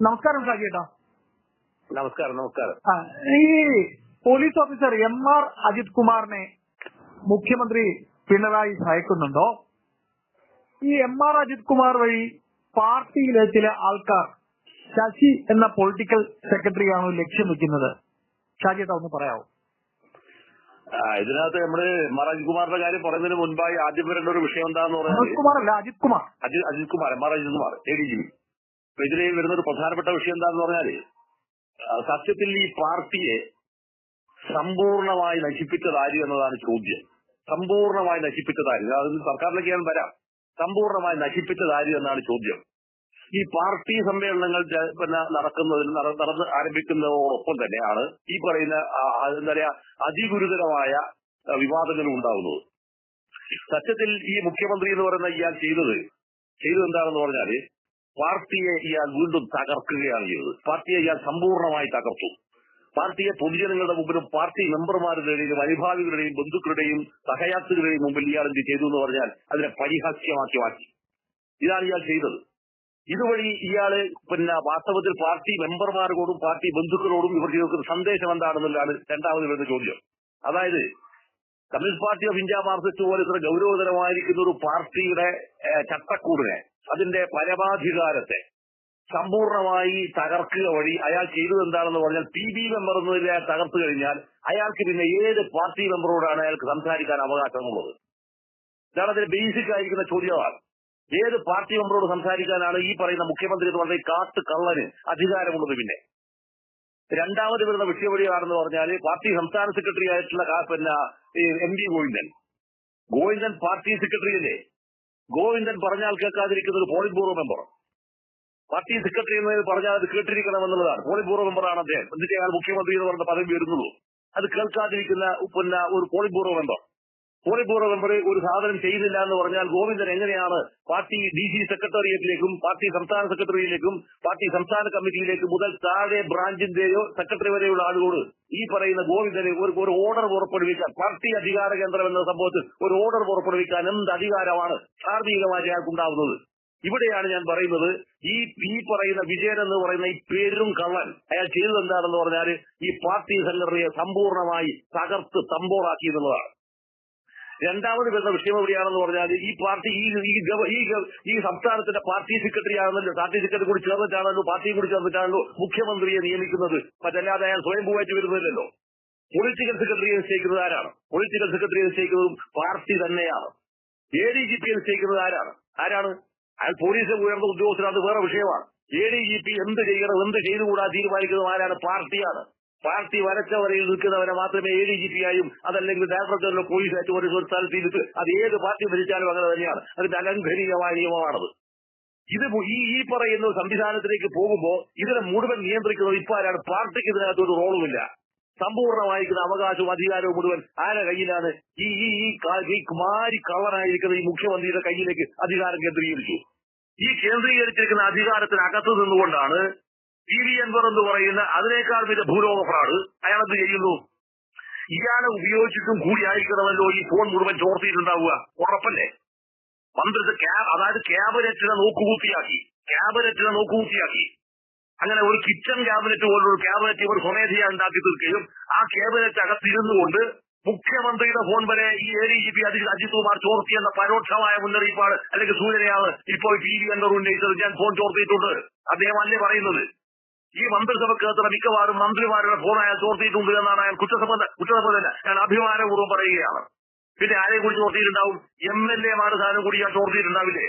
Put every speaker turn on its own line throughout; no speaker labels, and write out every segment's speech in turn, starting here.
നമസ്കാരം ഷാജി ചേട്ടാ.
നമസ്കാരം നമസ്കാരം.
ഈ police officer M R Ajith കുമാറിനെ മുഖ്യമന്ത്രി പിണറായി ഭയക്കുന്നുണ്ടോ? ഈ എം ആർ അജിത് കുമാർ വഴി പാർട്ടിയിലെ ചില ആൾക്കാർ ശശി എന്ന പൊളിറ്റിക്കൽ സെക്രട്ടറിയാണോ ലക്ഷ്യം വെക്കുന്നത്? ഷാജിയേട്ട ഒന്ന് പറയാമോ
ഇതിനകത്ത് നമ്മൾ എം അജിത് കുമാറിന്റെ കാര്യം പറയുന്നതിന് മുൻപായി ആദ്യം വരേണ്ട ഒരു വിഷയം എന്താന്ന്
അജിത് കുമാർ അല്ല Ajith Kumar.
Ajith Kumar M R Ajith Kumar A D G ഇതിൽ വരുന്ന ഒരു പ്രധാനപ്പെട്ട വിഷയം എന്താന്ന് പറഞ്ഞാൽ സത്യത്തിൽ ഈ പാർട്ടിയെ സമ്പൂർണമായി നശിപ്പിച്ചതാര് എന്നതാണ് ചോദ്യം. സമ്പൂർണമായി നശിപ്പിച്ചതാര്. അത് സർക്കാരിലേക്ക് ഞാൻ വരാം. സമ്പൂർണമായി നശിപ്പിച്ചതാര് എന്നാണ് ചോദ്യം. ഈ പാർട്ടി സമ്മേളനങ്ങൾ പിന്നെ നടക്കുന്നതിന് നട- നടന്ന് ആരംഭിക്കുന്നതോടൊപ്പം തന്നെയാണ് ഈ പറയുന്ന എന്താ പറയാ അതിഗുരുതരമായ വിവാദങ്ങളും ഉണ്ടാകുന്നത് സത്യത്തിൽ ഈ മുഖ്യമന്ത്രി എന്ന് പറയുന്ന ഇയാൾ ചെയ്തത് ചെയ്തത് എന്താണെന്ന് പറഞ്ഞാൽ പാർട്ടിയെ ഇയാൾ വീണ്ടും തകർക്കുകയാണ് ചെയ്തത്. പാർട്ടിയെ ഇയാൾ സമ്പൂർണമായി തകർത്തു. പാർട്ടിയെ പൊതുജനങ്ങളുടെ മുമ്പിലും പാർട്ടി മെമ്പർമാരുടെയും അനുഭാവികളുടെയും ബന്ധുക്കളുടെയും സഹയാത്രികളുടെയും മുമ്പിൽ ഇയാൾ എന്ത് ചെയ്തു എന്ന് പറഞ്ഞാൽ അതിനെ പരിഹാസ്യമാക്കി മാറ്റി. ഇതാണ് ഇയാൾ ചെയ്തത്. ഇതുവഴി ഇയാൾ പിന്നെ വാസ്തവത്തിൽ പാർട്ടി മെമ്പർമാരോടും പാർട്ടി ബന്ധുക്കളോടും ഇവർ ചെയ്തൊക്കെ സന്ദേശം എന്താണെന്നുള്ളതാണ് രണ്ടാമത് വരുന്ന ചോദ്യം. അതായത് communist party of India Marxist പോലെ ഇത്ര ഗൗരവതരമായിരിക്കുന്ന ഒരു പാർട്ടിയുടെ ചട്ടക്കൂടിനെ അതിന്റെ പരമാധികാരത്തെ സമ്പൂർണമായി തകർക്കുക വഴി അയാൾ ചെയ്തത് എന്താണെന്ന് പറഞ്ഞാൽ പി ബി മെമ്പർ എന്നതിൽ അയാൾ തകർത്തു കഴിഞ്ഞാൽ അയാൾക്ക് പിന്നെ ഏത് പാർട്ടി മെമ്പറോടാണ് അയാൾക്ക് സംസാരിക്കാൻ അവകാശമുള്ളത്? ഇതാണ് അതിന് ബേസിക് ആയിരിക്കുന്ന ചോദ്യമാണ്. ഏത് പാർട്ടി മെമ്പറോട് സംസാരിക്കാനാണ് ഈ പറയുന്ന മുഖ്യമന്ത്രി എന്ന് പറഞ്ഞ കാട്ട് കള്ളന് അധികാരമുള്ളത് പിന്നെ. രണ്ടാമത് വരുന്ന വിഷയവഴിയാണെന്ന് പറഞ്ഞാൽ പാർട്ടി സംസ്ഥാന സെക്രട്ടറി ആയിട്ടുള്ള പിന്നെ M P Govindan. Govindan party secretary അല്ലേ ഗോവിന്ദൻ പറഞ്ഞാൽ കേൾക്കാതിരിക്കുന്ന ഒരു polit bureau member. Party secretary എന്ന് പറഞ്ഞാൽ അത് കേട്ടിരിക്കണം എന്നുള്ളതാണ്. പോളിറ്റ് ബ്യൂറോ മെമ്പറാണ് അദ്ദേഹം. എന്നിട്ട് അയാൾ മുഖ്യമന്ത്രി എന്ന് പറഞ്ഞ പദവി വരുന്നുള്ളൂ. അത് കേൾക്കാതിരിക്കുന്ന ഒരു polit bureau member. Bureau member ഒരു സാധനം ചെയ്തില്ല എന്ന് പറഞ്ഞാൽ ഗോവിന്ദൻ എങ്ങനെയാണ് പാർട്ടി ഡി സി സെക്രട്ടേറിയറ്റിലേക്കും പാർട്ടി സംസ്ഥാന സെക്രട്ടറിയിലേക്കും പാർട്ടി സംസ്ഥാന കമ്മിറ്റിയിലേക്കും മുതൽ താഴെ ബ്രാഞ്ചിന്റെയോ സെക്രട്ടറി വരെയുള്ള ആളുകളോട് ഈ പറയുന്ന ഗോവിന്ദനെ ഒരു ഒരു ഓർഡർ പുറപ്പെടുവിക്കാൻ പാർട്ടി അധികാര കേന്ദ്രം എന്ന സംഭവത്തിൽ ഒരു ഓർഡർ പുറപ്പെടുവിക്കാൻ എന്ത് അധികാരമാണ് ധാർമ്മികമായി അയാൾക്കുണ്ടാവുന്നത്? ഇവിടെയാണ് ഞാൻ പറയുന്നത് ഈ ഈ പറയുന്ന വിജയൻ എന്ന് പറയുന്ന ഈ പേരും കള്ളൻ അയാൾ ചെയ്തത് എന്താണെന്ന് പറഞ്ഞാൽ ഈ പാർട്ടി സംഘടനയെ സമ്പൂർണമായി തകർത്ത് തമ്പോളാക്കി എന്നുള്ളതാണ്. രണ്ടാമത് വരുന്ന വിഷയം എവിടെയാണെന്ന് പറഞ്ഞാൽ ഈ പാർട്ടി ഈ ഈ ഈ സംസ്ഥാനത്തിന്റെ പാർട്ടി സെക്രട്ടറി ആണെന്നല്ലോ പാർട്ടി സെക്രട്ടറി കൂടി ചേർന്നിട്ടാണല്ലോ പാർട്ടി കൂടി ചേർന്നിട്ടാണല്ലോ മുഖ്യമന്ത്രിയെ നിയമിക്കുന്നത്. മറ്റല്ലാതെ അയാൾ സ്വയംഭൂവായിട്ട് വരുന്നില്ലല്ലോ പൊളിറ്റിക്കൽ സെക്രട്ടറിയെ നിശ്ചയിക്കുന്നത് ആരാണ്? പൊളിറ്റിക്കൽ സെക്രട്ടറിയെ നിശ്ചയിക്കുന്നതും പാർട്ടി തന്നെയാണ്. എ ഡി ജി പി നിശ്ചയിക്കുന്നത് ആരാണ്? ആരാണ്? അയാൾ പോലീസിൽ ഉയർന്ന ഉദ്യോഗസ്ഥരാണ് വേറെ വിഷയമാണ്. എ ഡി ജി പി എന്ത് ചെയ്യണം എന്ത് ചെയ്തുകൂടാ തീരുമാനിക്കുന്നത് ആരാണ്? പാർട്ടിയാണ്. പാർട്ടി വരച്ച വരയിൽ നിൽക്കുന്നവരെ മാത്രമേ എ ഡി ജി പി ആയും അതല്ലെങ്കിൽ ഡയറക്ടർ ജനറൽ പോലീസ് ആയിട്ട് ഒരു സ്ഥലത്ത് ഇരുത്ത് അത് ഏത് പാർട്ടി ഭരിച്ചാലും അങ്ങനെ തന്നെയാണ്. അതിന്റെ അലംഘനീയമായ നിയമമാണത്. ഇത് ഈ ഈ പറയുന്ന സംവിധാനത്തിലേക്ക് പോകുമ്പോൾ ഇതിനെ മുഴുവൻ നിയന്ത്രിക്കുന്നത് ഇപ്പൊ ആരാണ്? പാർട്ടിക്ക് ഇതിനകത്ത് ഒരു റോളുമില്ല. സമ്പൂർണമായിരിക്കുന്ന അവകാശവും അധികാരവും മുഴുവൻ ആരുടെ കയ്യിലാണ്? ഈ ഈ ഈ മാരി കള്ളനായിരിക്കുന്ന ഈ മുഖ്യമന്ത്രിയുടെ കയ്യിലേക്ക് അധികാരം കേന്ദ്രീകരിച്ചു. ഈ കേന്ദ്രീകരിച്ചിരിക്കുന്ന അധികാരത്തിനകത്ത് നിന്നുകൊണ്ടാണ് പി വി അൻവർ എന്ന് പറയുന്ന അതിനേക്കാൾ വലിയ ഭൂലോക ഫ്രാഡ് അയാൾ എന്ത് ചെയ്യുന്നു? ഇയാളെ ഉപയോഗിച്ചിട്ടും കൂടിയായിരിക്കണമല്ലോ ഈ ഫോൺ മുഴുവൻ ചോർത്തിയിട്ടുണ്ടാവുക. ഉറപ്പല്ലേ? പന്ത്രണ്ട് ക്യാബ് അതായത് ക്യാബിനറ്റിനെ നോക്കുകൂത്തിയാക്കി ക്യാബിനറ്റിനെ നോക്കുകൂത്തിയാക്കി അങ്ങനെ ഒരു കിച്ചൺ ക്യാബിനറ്റ് പോലുള്ള ക്യാബിനറ്റ് ഇവർ സ്വമേധയാ ഉണ്ടാക്കി തീർക്കുകയും ആ ക്യാബിനറ്റ് അകത്തിരുന്നു കൊണ്ട് മുഖ്യമന്ത്രിയുടെ ഫോൺ വരെ ഈ A D G P Ajith Ajith Kumar ചോർത്തി എന്ന പരോക്ഷമായ മുന്നറിയിപ്പാണ് അല്ലെങ്കിൽ സൂചനയാണ് ഇപ്പോൾ ടി വി അൻവർ ഉന്നയിച്ചത്. ഞാൻ ഫോൺ ചോർത്തിയിട്ടുണ്ട്. അദ്ദേഹം അല്ലേ പറയുന്നത്? ഈ മന്ത്രിസഭക്കകത്തുള്ള മിക്കവാറും മന്ത്രിമാരുടെ ഫോൺ അയാൾ ചോർത്തിയിട്ടുണ്ട് എന്നാണ് അയാൾ കുറ്റസഭ തന്നെ ഞാൻ അഭിമാനപൂർവം പറയുകയാണ്. പിന്നെ ആരെ കൂടി ചോർത്തിയിട്ടുണ്ടാവും? എം എൽ എമാർ സാധനം കൂടി ഞാൻ ചോർത്തിയിട്ടുണ്ടാവില്ലേ?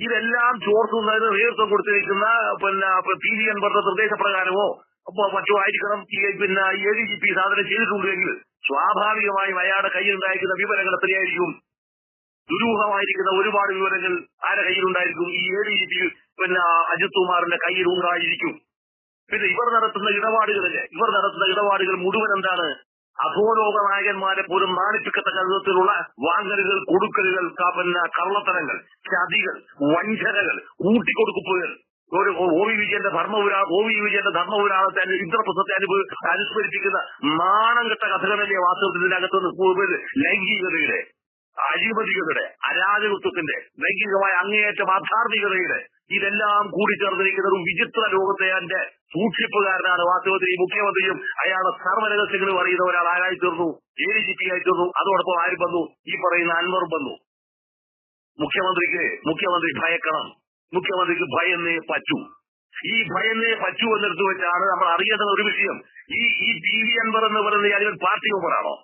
ഇതെല്ലാം ചോർത്തുന്നതിന് നേതൃത്വം കൊടുത്തിരിക്കുന്ന പിന്നെ പി ജി എൻപറുടെ നിർദ്ദേശപ്രകാരമോ മറ്റോ ആയിരിക്കണം പിന്നെ എ ഡി ജി പി സാധനം ചെയ്തിട്ടുണ്ടെങ്കിൽ സ്വാഭാവികമായും അയാളുടെ കയ്യിലുണ്ടായിരിക്കുന്ന വിവരങ്ങൾ എത്രയായിരിക്കും? ദുരൂഹമായിരിക്കുന്ന ഒരുപാട് വിവരങ്ങൾ ആരുടെ കയ്യിലുണ്ടായിരിക്കും? ഈ എ ഡി ജി പി പിന്നെ അജിത് കുമാറിന്റെ കയ്യിൽ ഉണ്ടായിരിക്കും. പിന്നെ ഇവർ നടത്തുന്ന ഇടപാടുകളില്ലേ ഇവർ നടത്തുന്ന ഇടപാടുകൾ മുഴുവൻ എന്താണ്? അധോലോക നായകന്മാരെ പോലും നാണിപ്പിക്കത്തക്ക വിധത്തിലുള്ള വാങ്ങലുകൾ കൊടുക്കലുകൾ പിന്നെ കള്ളത്തരങ്ങൾ ചതികൾ വഞ്ചനകൾ ഊട്ടിക്കൊടുക്കുപ്പുകൾ. ഒരു ഒ വി വിജയന്റെ ധർമ്മപുരാ ഒ വി വിജയന്റെ ധർമ്മപുരാണത്തെ ഇന്ദ്രപ്രസത്തെ അനുഭവ അനുസ്മരിപ്പിക്കുന്ന നാണം കെട്ട കഥകളല്ലേ വാസ്തവത്തിൽ കൂടുതൽ ലൈംഗികതയുടെ അഴിമതികളുടെ അരാജകത്വത്തിന്റെ ലൈംഗികമായ അങ്ങേയറ്റം അധാർമികതയുടെ ഇതെല്ലാം കൂടി ചേർന്നിരിക്കുന്ന ഒരു വിചിത്ര ലോകത്തെ എന്റെ സൂക്ഷിപ്പുകാരനാണ് വാസ്തവത്തിൽ ഈ മുഖ്യമന്ത്രിയും അയാളുടെ സർവരഹസ്യങ്ങൾ പറയുന്ന ഒരാൾ ആരായി തീർന്നു എ ഡി ജി പി ആയി തീർന്നു അതോടൊപ്പം ആരും വന്നു. ഈ പറയുന്ന അൻവർ വന്നു. മുഖ്യമന്ത്രിക്ക് മുഖ്യമന്ത്രി ഭയക്കണം. മുഖ്യമന്ത്രിക്ക് ഭയന്നേ പറ്റു. ഈ ഭയന്നേ പറ്റൂ എന്നെടുത്ത് വെച്ചാണ് നമ്മൾ അറിയേണ്ടത് ഒരു വിഷയം. ഈ ഈ പി വി അൻവർ എന്ന് പറയുന്ന ഇവൻ പാർട്ടി മെമ്പറാണോ?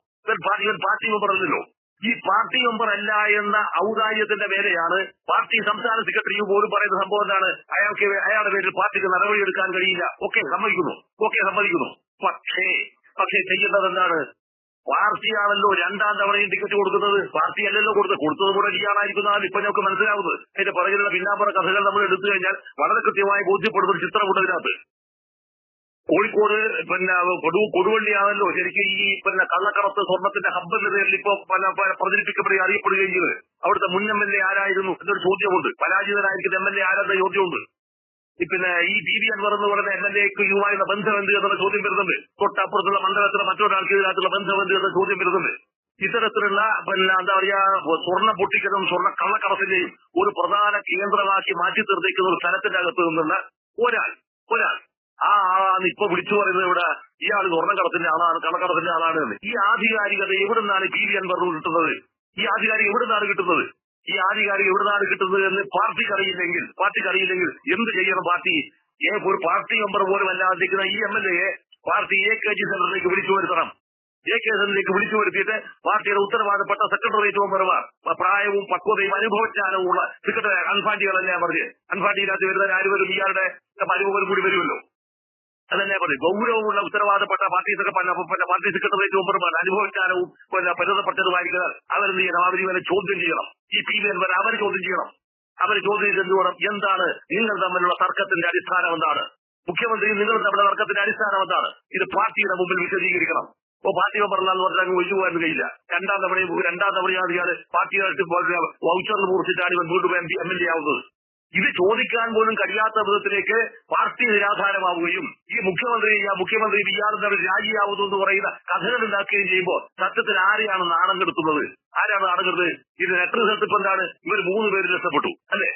ഇവൻ പാർട്ടി മെമ്പർ അല്ലല്ലോ ഈ പാർട്ടി മെമ്പർ അല്ല എന്ന ഔദാര്യത്തിന്റെ പേരെയാണ് പാർട്ടി സംസ്ഥാന സെക്രട്ടറി പോലും പറയുന്ന സംഭവം എന്താണ്? അയാൾക്ക് അയാളുടെ പേരിൽ പാർട്ടിക്ക് നടപടിയെടുക്കാൻ കഴിയില്ല. ഓക്കെ സമ്മതിക്കുന്നു. ഓക്കെ സമ്മതിക്കുന്നു. പക്ഷേ പക്ഷേ ചെയ്യേണ്ടത് എന്താണ്? പാർട്ടിയാണല്ലോ രണ്ടാം തവണയും ടിക്കറ്റ് കൊടുക്കുന്നത്. പാർട്ടി അല്ലല്ലോ കൊടുത്തത് കൊടുത്തത് കൂടെ ചെയ്യാനായിരിക്കുന്നതാണ് ഇപ്പൊ ഞങ്ങൾക്ക് മനസ്സിലാവുന്നത്. അതിന്റെ പുറകിലുള്ള പിന്നാമ്പുറ കഥകൾ നമ്മൾ എടുത്തു കഴിഞ്ഞാൽ വളരെ കൃത്യമായി ബോധ്യപ്പെടുന്ന ഒരു ചിത്രമുണ്ട് ഇതിനകത്ത് കോഴിക്കോട് പിന്നെ കൊടു കൊടുവള്ളിയാണല്ലോ ശരിക്കും ഈ പിന്നെ കള്ളക്കടത്ത് സ്വർണത്തിന്റെ ഹബ്ബ് പേരിൽ ഇപ്പൊ പല പ്രചരിപ്പിക്കപ്പെടുകയും അറിയപ്പെടുകയും ചെയ്തത് അവിടുത്തെ മുൻ എം എൽ എ ആരായിരുന്നു? എന്നൊരു ചോദ്യമുണ്ട്. പരാജിതനായിരിക്കുന്ന എം എൽ എ ആരെന്ന ചോദ്യമുണ്ട്. പിന്നെ ഈ ബി ബി അൻവർ എന്ന് പറയുന്ന എം എൽ എക്ക് യുവായുള്ള ബന്ധം എന്ത് എന്നുള്ള ചോദ്യം വരുന്നുണ്ട്. തൊട്ടപ്പുറത്തുള്ള മണ്ഡലത്തിലെ മറ്റൊരാൾക്ക് ഇതിനകത്തുള്ള ബന്ധം എന്ത് എന്ന ചോദ്യം വരുന്നുണ്ട്. ഇത്തരത്തിലുള്ള പിന്നെ എന്താ പറയാ സ്വർണ പൊട്ടിക്കലും സ്വർണ കള്ളക്കടത്തിന്റെയും ഒരു പ്രധാന കേന്ദ്രമാക്കി മാറ്റി തീർത്തേക്കുന്ന ഒരു സ്ഥലത്തിന്റെ അകത്ത് നിന്നുള്ള ഒരാൾ ഒരാൾ. ആ ആളാണ് ഇപ്പൊ വിളിച്ചു പറയുന്നത് ഇവിടെ ഇയാൾ സ്വർണക്കടത്തിന്റെ ആളാണ് കള്ളക്കടത്തിന്റെ ആളാണ് എന്ന്. ഈ ആധികാരികത എവിടെ നിന്നാണ് പി വി അൻവർ കിട്ടുന്നത്? ഈ ആധികാരിക എവിടെ നിന്നാണ് കിട്ടുന്നത്? ഈ ആധികാരിക എവിടെ നിന്നാണ് കിട്ടുന്നത് എന്ന് പാർട്ടിക്ക് അറിയില്ലെങ്കിൽ പാർട്ടിക്ക് അറിയില്ലെങ്കിൽ എന്ത് ചെയ്യണം പാർട്ടി? ഏ ഒരു പാർട്ടി മെമ്പർ പോലും അല്ലാതിരിക്കുന്ന ഈ എം എൽ എയെ പാർട്ടി എ കെ ജി സെന്ററിലേക്ക് വിളിച്ചു വരുത്തണം. എ കെ സെന്ററിലേക്ക് വിളിച്ചു വരുത്തിയിട്ട് പാർട്ടിയുടെ ഉത്തരവാദപ്പെട്ട സെക്രട്ടറിയേറ്റ് മെമ്പർമാർ പ്രായവും പക്വതയും അനുഭവജ്ഞാനവും ഉള്ള സെക്രട്ടറി അൻഫാണ്ടികളല്ലേ പറഞ്ഞ്? പറഞ്ഞത് വരുന്നവർ ആര് വരും? ഇയാളുടെ അനുഭവം കൂടി വരുമല്ലോ. അതന്നെ പറയും ഗൗരവമുള്ള ഉത്തരവാദപ്പെട്ട പാർട്ടി പാർട്ടി സെക്രട്ടറി മെമ്പർമാർ അനുഭവജ്ഞാനവും പിന്നെ പരിതപ്പെട്ടതുമായിരിക്കുന്നത് അവരെന്ത് ചെയ്യണം? അവർ ഇവരെ ചോദ്യം ചെയ്യണം. ഈ പി വി എൻമാർ അവർ ചോദ്യം ചെയ്യണം. അവർ ചോദ്യം ചെയ്ത് എന്ത് എന്താണ്? നിങ്ങൾ തമ്മിലുള്ള തർക്കത്തിന്റെ അടിസ്ഥാനം എന്താണ്? മുഖ്യമന്ത്രി നിങ്ങൾ തമ്മിലുള്ള തർക്കത്തിന്റെ അടിസ്ഥാനം എന്താണ്? ഇത് പാർട്ടിയുടെ മുമ്പിൽ വിശദീകരിക്കണം. ഇപ്പൊ പാർട്ടി മെമ്പറല്ലാന്ന് പറഞ്ഞാൽ അങ്ങ് ഒഴിച്ചു കഴിയില്ല. രണ്ടാം തവണയും രണ്ടാം തവണയാണ് ഇയാൾ പാർട്ടിയായിട്ട് വൗച്ചറിന് കുറിച്ചിട്ടാണ് ഇവൻ വീണ്ടും എം എൽ എ ആവുന്നത്. ഇത് ചോദിക്കാൻ പോലും കഴിയാത്ത വിധത്തിലേക്ക് പാർട്ടി നിരാധാരമാവുകയും ഈ മുഖ്യമന്ത്രി മുഖ്യമന്ത്രി ബി ആർ തമ്മിൽ രാജിയാവുന്നു എന്ന് പറയുന്ന കഥകൾ ഉണ്ടാക്കുകയും ചെയ്യുമ്പോൾ സത്യത്തിൽ ആരെയാണ് നാണം കെടുത്തുന്നത്? ആരാണ് നാണം കെടുത്തത്? ഇത് ലെറ്റർ റിസൾട്ട് ഇപ്പൊ എന്താണ്? ഇവർ മൂന്ന് പേര് രക്ഷപ്പെട്ടു അല്ലേ?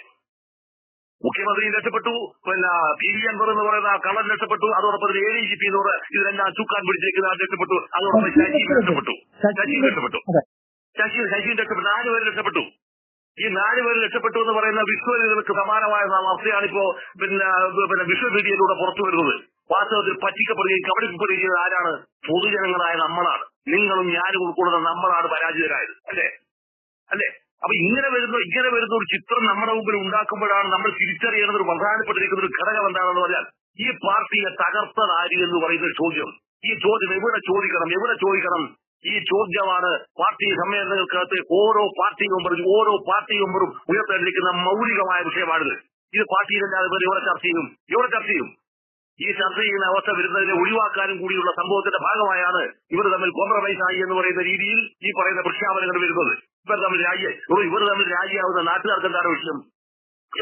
മുഖ്യമന്ത്രി രക്ഷപ്പെട്ടു പിന്നെ പി വി അൻവർ എന്ന് പറയുന്ന കള്ളൻ രക്ഷപ്പെട്ടു അതോടൊപ്പം എ ഡി ജി പി എന്ന് പറയുന്ന ഇതിലെല്ലാം ചുക്കാൻ പിടിച്ചേക്കുന്ന രക്ഷപ്പെട്ടു അതോടൊപ്പം ശശി രക്ഷപ്പെട്ടു. ശശി രക്ഷപ്പെട്ടു. ശശി ശശി രക്ഷപ്പെട്ടു. നാല് പേര് രക്ഷപ്പെട്ടു. ഈ നാല് പേര് രക്ഷപ്പെട്ടു എന്ന് പറയുന്ന വിശ്വനികൾക്ക് സമാനമായ അവസ്ഥയാണ് ഇപ്പോ പിന്നെ പിന്നെ വിശ്വമീഡിയയിലൂടെ പുറത്തു വരുന്നത്. വാസ്തവത്തിൽ പറ്റിക്കപ്പെടുകയും കബളിക്കപ്പെടുകയും ചെയ്തത് ആരാണ്? പൊതുജനങ്ങളായ നമ്മളാണ്. നിങ്ങളും ഞാനും ഉൾക്കൊള്ളുന്ന നമ്മളാണ് പരാജിതരായത്. അല്ലേ? അല്ലേ? അപ്പൊ ഇങ്ങനെ വരുന്ന ഇങ്ങനെ വരുന്ന ഒരു ചിത്രം നമ്മുടെ മുമ്പിൽ ഉണ്ടാക്കുമ്പോഴാണ് നമ്മൾ തിരിച്ചറിയേണ്ട ഒരു പ്രധാനപ്പെട്ടിരിക്കുന്ന ഒരു ഘടകം എന്താണെന്ന് പറഞ്ഞാൽ ഈ പാർട്ടിയെ തകർത്തതാരി എന്ന് പറയുന്ന ചോദ്യം. ഈ ചോദ്യം എവിടെ ചോദിക്കണം? എവിടെ ചോദിക്കണം? ഈ ചോദ്യമാണ് പാർട്ടി സമ്മേളനങ്ങൾക്കകത്ത് ഓരോ പാർട്ടി മെമ്പറും ഓരോ പാർട്ടി മെമ്പറും ഉയർത്തേണ്ടിരിക്കുന്ന മൗലികമായ വിഷയമാണിത്. ഇത് പാർട്ടിയിലല്ലാതെ വേറെ എവിടെ ചർച്ച ചെയ്യും? എവിടെ ചർച്ച ചെയ്യും? ഈ ചർച്ച ചെയ്യുന്ന അവസ്ഥ വരുന്നതിനെ ഒഴിവാക്കാനും കൂടിയുള്ള സംഭവത്തിന്റെ ഭാഗമായാണ് ഇവർ തമ്മിൽ കോംപ്രമൈസ് ആയി എന്ന് പറയുന്ന രീതിയിൽ ഈ പറയുന്ന പ്രഖ്യാപനങ്ങൾ വരുന്നത്. ഇവർ തമ്മിൽ രാജ്യ ഇവർ തമ്മിൽ രാജ്യാവുന്ന നാട്ടുകാർക്ക് എന്താണ് വിഷയം?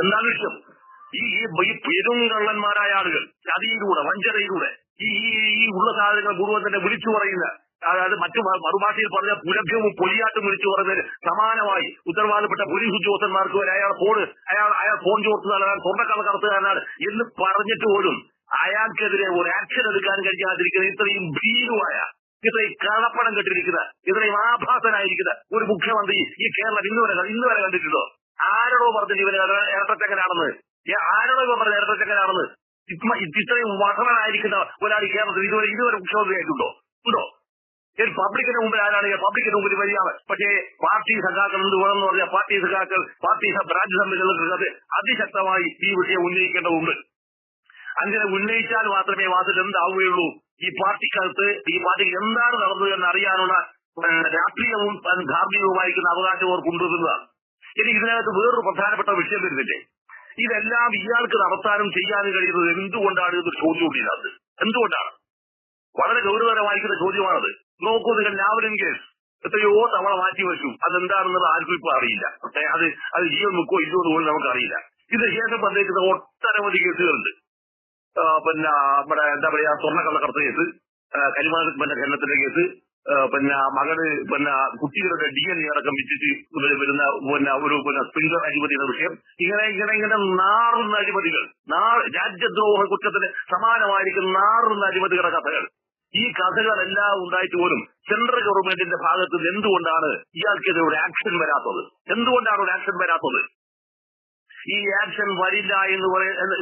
എന്താണ് വിഷയം? ഈ ഈ- പെരുങ്കള്ളന്മാരായ ആളുകൾ ചതിയിലൂടെ വഞ്ചനയിലൂടെ ഈ- ഈ ഉള്ള സാധനങ്ങൾ മുഴുവൻ തന്നെ വിളിച്ചു പറയുന്ന അതായത് മറ്റു മറുഭാഷയിൽ പറഞ്ഞ പുലഭ്യവും പൊലിയാട്ടും വിളിച്ചു പറഞ്ഞതിന് സമാനമായി ഉത്തരവാദപ്പെട്ട പോലീസ് ഉദ്യോഗസ്ഥന്മാർക്ക് വരെ അയാൾ ഫോൺ അയാൾ അയാൾ ഫോൺ ചോർത്തു അയാൾ സ്വർണക്കള്ള കടത്തുകാരനാണ് എന്ന് പറഞ്ഞിട്ട് പോലും അയാൾക്കെതിരെ ഒരു ആക്ഷൻ എടുക്കാൻ കഴിയാതിരിക്കുന്ന ഇത്രയും ഭീരുവായ ഇത്രയും കള്ളപ്പണം കെട്ടിരിക്കുന്ന ഇത്രയും ആഭാസനായിരിക്കുന്ന ഒരു മുഖ്യമന്ത്രി ഈ കേരളം ഇന്ന് വരെ ഇന്ന് വരെ കണ്ടിട്ടുണ്ടോ? ആരോടോ പറഞ്ഞിട്ട് ഇവർ ഇരട്ടച്ചക്കനാണെന്ന് ആരോടോ ഇവ പറഞ്ഞ ഇരട്ടച്ചക്കനാണെന്ന് ഇത്രയും വഷണനായിരിക്കുന്ന ഒരാൾ കേരളത്തിൽ ഇതുവരെ ഇതുവരെ മുഖ്യമന്ത്രിയായിട്ടുണ്ടോ? ഉണ്ടോ? ഈ പബ്ലിക്കിന് മുമ്പിൽ ആരാണ്? പബ്ലിക്കിന് മുമ്പിൽ വരികയാണ് പക്ഷേ പാർട്ടി സഖാക്കൾ എന്ത് വേണമെന്ന് പറഞ്ഞാൽ പാർട്ടി സഖാക്കൾ പാർട്ടി ബ്രാഞ്ച് സമ്മേളനങ്ങൾക്ക് അതിശക്തമായി ഈ വിഷയം ഉന്നയിക്കേണ്ടതുണ്ട്. അങ്ങനെ ഉന്നയിച്ചാൽ മാത്രമേ വാസത്തിൽ എന്താവുകയുള്ളൂ. ഈ പാർട്ടിക്കകത്ത് ഈ പാർട്ടിക്ക് എന്താണ് നടന്നത് എന്ന് അറിയാനുള്ള രാഷ്ട്രീയവും ധാർമ്മികവുമായിരിക്കുന്ന അവകാശം അവർ കൊണ്ടുവരുന്നതാണ് ഇനി ഇതിനകത്ത് വേറൊരു പ്രധാനപ്പെട്ട വിഷയം വരുന്നില്ലേ? ഇതെല്ലാം ഇയാൾക്ക് നടത്താനും ചെയ്യാനും കഴിയുന്നത് എന്തുകൊണ്ടാണ് ഇത് ചോദ്യം ഉണ്ടാകുന്നത് എന്തുകൊണ്ടാണ്? വളരെ ഗൗരവകരമായിരിക്കുന്ന ചോദ്യമാണത്. നോക്കൂ നിങ്ങൾ ലാവലിൻ കേസ് എത്രയോ തവണ മാറ്റി വെച്ചു. അതെന്താണെന്നുള്ളത് ആർക്കും ഇപ്പൊ അറിയില്ല. അത് അത് ജീവൻ നിൽക്കോ ഇല്ലോ എന്ന് പോലും നമുക്കറിയില്ല. ഇതിന് ശേഷം വന്നേക്കുന്ന ഒട്ടനവധി കേസുകളുണ്ട്. പിന്നെ നമ്മുടെ എന്താ പറയാ സ്വർണക്കള്ളക്കടത്ത് കേസ് ആ, പിന്നെ ഖനനത്തിന്റെ കേസ് പിന്നെ മകൾ പിന്നെ കുട്ടികളുടെ ഡി എൻ എ അടക്കം വിറ്റിട്ട് വരുന്ന പിന്നെ ഒരു പിന്നെ സ്പ്രിംഗർ അഴിമതിയുടെ വിഷയം. ഇങ്ങനെ ഇങ്ങനെ ഇങ്ങനെ നാറുന്ന അഴിമതികൾ നാ- രാജ്യദ്രോഹ കുറ്റത്തിന് സമാനമായിരിക്കുന്ന നാറുന്ന അഴിമതികളുടെ കഥകൾ. ഈ കഥകളെല്ലാം ഉണ്ടായിട്ട് പോലും സെൻട്രൽ ഗവൺമെന്റിന്റെ ഭാഗത്ത് നിന്ന് എന്തുകൊണ്ടാണ് ഇയാൾക്കെതിരെ ഒരു ആക്ഷൻ വരാത്തത്? എന്തുകൊണ്ടാണ് ഒരു ആക്ഷൻ വരാത്തത്? ഈ ആക്ഷൻ വരില്ല എന്ന്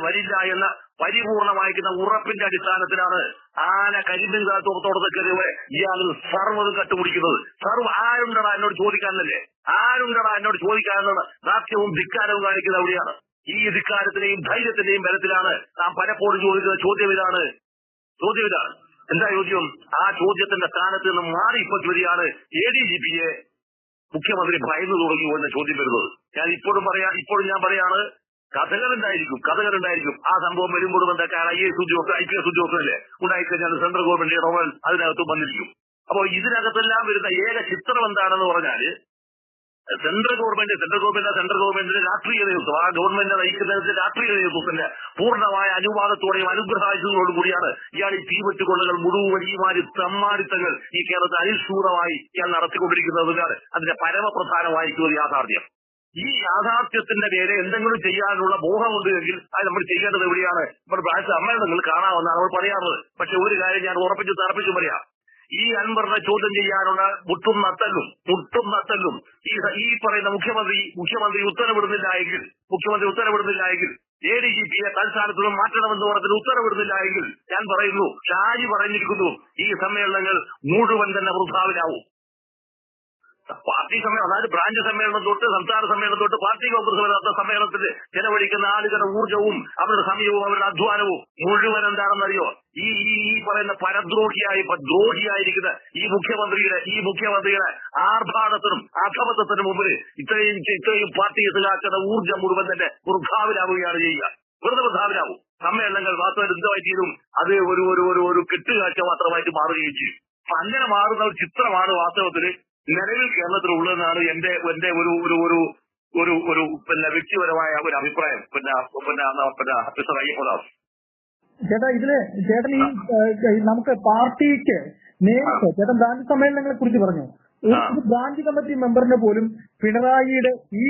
വരില്ല എന്ന പരിപൂർണമായിരിക്കുന്ന ഉറപ്പിന്റെ അടിസ്ഥാനത്തിലാണ് ആന കരിമ്പിൻ കാത്തോടത്തൊക്കെ ഇയാൾ സർവതും കട്ടുപിടിക്കുന്നത് സർവ ആരുണ്ടടാ എന്നോട് ചോദിക്കാനല്ലേ? ആരുണ്ടടാ എന്നോട് ചോദിക്കാനെന്നാണ് നാട്യവും ധിക്കാരവും കാണിക്കുന്നത് അവിടെയാണ്. ഈ ധിക്കാരത്തിന്റെയും ധൈര്യത്തിന്റെയും ബലത്തിലാണ് നാം പലപ്പോഴും ചോദിക്കുന്ന ചോദ്യം ഇതാണ് ചോദ്യം ഇതാണ് എന്താ ചോദ്യം? ആ ചോദ്യത്തിന്റെ സ്ഥാനത്ത് നിന്ന് മാറി ഇപ്പൊ ചോദ്യമാണ് എ ഡി ജി പിയെ മുഖ്യമന്ത്രി ഭയന്നു തുടങ്ങി എന്ന ചോദ്യം വരുന്നത്. ഞാൻ ഇപ്പോഴും പറയാ ഇപ്പോഴും ഞാൻ പറയാണ് കഥകൾ ഉണ്ടായിരിക്കും കഥകൾ ഉണ്ടായിരിക്കും ആ സംഭവം വരുമ്പോഴും എന്താ ഐ എസ് ഉദ്യോഗസ്ഥ ഐ പി എസ് ഉദ്യോഗസ്ഥരല്ലേ ഉണ്ടായിക്കഴിഞ്ഞാൽ സെൻട്രൽ ഗവൺമെന്റ് ഇടപെടൽ അതിനകത്ത് വന്നിരിക്കും. അപ്പോ ഇതിനകത്തെല്ലാം വരുന്ന ഏക ചിത്രം എന്താണെന്ന് പറഞ്ഞാൽ central government central government central ഗവൺമെന്റിന്റെ രാഷ്ട്രീയ നേതൃത്വം. ആ ഗവൺമെന്റ് നയിക്കുന്നതിന്റെ രാഷ്ട്രീയ നേതൃത്വത്തിന്റെ പൂർണമായ അനുവാദത്തോടെയും അനുഗ്രഹായുധങ്ങളോടും കൂടിയാണ് ഇയാൾ ഈ തീവെട്ടുകൊള്ളുകൾ മുഴുവൻ ഈ മാതിരി തമ്മാടിത്തങ്ങൾ ഈ കേരളത്തിൽ അനിഷ്ഠൂതമായി ഇയാൾ നടത്തിക്കൊണ്ടിരിക്കുന്നതിനാണ് അതിന്റെ പരമപ്രധാനമായിരിക്കും യാഥാർത്ഥ്യം. ഈ യാഥാർത്ഥ്യത്തിന്റെ പേരെ എന്തെങ്കിലും ചെയ്യാനുള്ള ബോധമുണ്ട് എങ്കിൽ അത് നമ്മൾ ചെയ്യേണ്ടത് എവിടെയാണ്? നമ്മുടെ ബ്രാഞ്ച് സമ്മേളനങ്ങൾ കാണാമെന്നാണ് നമ്മൾ പറയാറുള്ളത്. പക്ഷെ ഒരു കാര്യം ഞാൻ ഉറപ്പിച്ച് തറപ്പിച്ച് പറയാം. ഈ അൻവറിനെ ചോദ്യം ചെയ്യാനുള്ള മുട്ടും നത്തല്ലും മുട്ടും നത്തല്ലും ഈ ഈ പറയുന്ന മുഖ്യമന്ത്രി മുഖ്യമന്ത്രി ഉത്തരവിടുന്നില്ല എങ്കിൽ മുഖ്യമന്ത്രി ഉത്തരവിടുന്നില്ല എങ്കിൽ എ ഡി ജി പിയെ തൽസ്ഥാനത്തു നിന്നും മാറ്റണമെന്ന് പറഞ്ഞിട്ട് ഉത്തരവിടുന്നില്ല എങ്കിൽ ഞാൻ പറയുന്നു ഷാജി പറഞ്ഞിരിക്കുന്നു ഈ സമ്മേളനങ്ങൾ മുഴുവൻ തന്നെ വൃഥാവിലാവും. പാർട്ടി സമ്മേളനം അതായത് ബ്രാഞ്ച് സമ്മേളനം തൊട്ട് സംസ്ഥാന സമ്മേളനം തൊട്ട് പാർട്ടി കോൺഗ്രസ് നടത്ത സമ്മേളനത്തിൽ ചെലവഴിക്കുന്ന ആളുകളുടെ ഊർജവും അവരുടെ സമയവും അവരുടെ അധ്വാനവും മുഴുവൻ എന്താണെന്നറിയോ? ഈ ഈ പറയുന്ന പരദ്രോഹിയായി ദ്രോഹിയായിരിക്കുന്ന ഈ മുഖ്യമന്ത്രിയുടെ ഈ മുഖ്യമന്ത്രിയുടെ ആർഭാടത്തിനും അധമത്വത്തിനും മുമ്പിൽ ഇത്രയും ഇത്രയും പാർട്ടി എത്തുകാക്കുന്ന ഊർജം മുഴുവൻ തന്നെ വൃദ്ധാവിലാവുകയാണ് ചെയ്യുക. വെറുതെ വൃദ്ധാവിലാവും സമ്മേളനങ്ങൾ എന്തുമായി തീരും. അത് ഒരു ഒരു ഒരു ഒരു കെട്ടുകാഴ്ച മാത്രമായിട്ട് മാറുകയും ചെയ്യും. അങ്ങനെ മാറുന്ന ഒരു ചിത്രമാണ് വാസ്തവത്തിൽ നിലവിൽ കേരളത്തിൽ ഉള്ളതെന്നാണ് എന്റെ എന്റെ ഒരു ഒരു ഒരു ഒരു ഒരു പിന്നെ വ്യക്തിപരമായ ഒരു അഭിപ്രായം. പിന്നെ പിന്നെ പിന്നെ മിസ്റ്റർ അയ്യപ്പദാസ്.
ചേട്ടാ ഇതിൽ ചേട്ടൻ ഈ നമുക്ക് പാർട്ടിക്ക് നേരിട്ട് ചേട്ടൻ ബ്രാഞ്ച് സമ്മേളനങ്ങളെ കുറിച്ച് പറഞ്ഞു. ഒരു. ബ്രാഞ്ച് കമ്മിറ്റി മെമ്പറിനെ പോലും പിണറായിയുടെ ഈ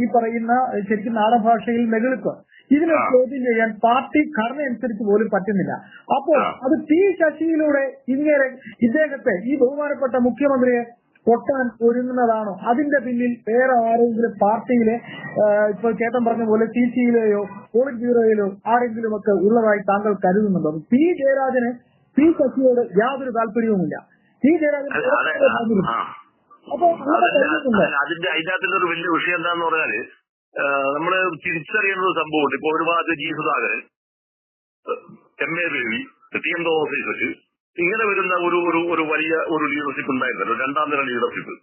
ഈ പറയുന്ന ശരിക്കും നാടൻ ഭാഷയിൽ നെകിളിപ്പ് ഇതിനെ ചോദ്യം ചെയ്യാൻ പാർട്ടി ഘടന അനുസരിച്ച് പോലും പറ്റുന്നില്ല. അപ്പോൾ അത് ടി ശശിയിലൂടെ ഇങ്ങനെ ഇദ്ദേഹത്തെ ഈ ബഹുമാനപ്പെട്ട മുഖ്യമന്ത്രിയെ പൊട്ടാൻ ഒരുങ്ങുന്നതാണോ? അതിന്റെ പിന്നിൽ വേറെ ആരെങ്കിലും പാർട്ടിയിലെ ഇപ്പൊ ചേട്ടൻ പറഞ്ഞ പോലെ സി സിയിലെയോ പോളിറ്റ് ബ്യൂറോയിലോ ആരെങ്കിലും ഒക്കെ ഉള്ളതായി താങ്കൾ കരുതുന്നുണ്ടോ? പി ജയരാജന് പി ശശിയോട് യാതൊരു താല്പര്യവുമില്ല. പി ജയരാജൻ അപ്പൊ
അതിന്റെ അതിനകത്തിന്റെ ഒരു വലിയ വിഷയം എന്താന്ന് പറഞ്ഞാൽ നമ്മൾ തിരിച്ചറിയുന്ന ഒരു സംഭവമുണ്ട്. ഇപ്പൊ ഒരു ഭാഗത്ത് G Sudhakaran M A Baby T M officers ഇങ്ങനെ വരുന്ന ഒരു ഒരു ഒരു വലിയ ഒരു ലീഡർഷിപ്പ് ഉണ്ടായിരുന്നല്ലോ രണ്ടാം തരം ലീഡർഷിപ്പ്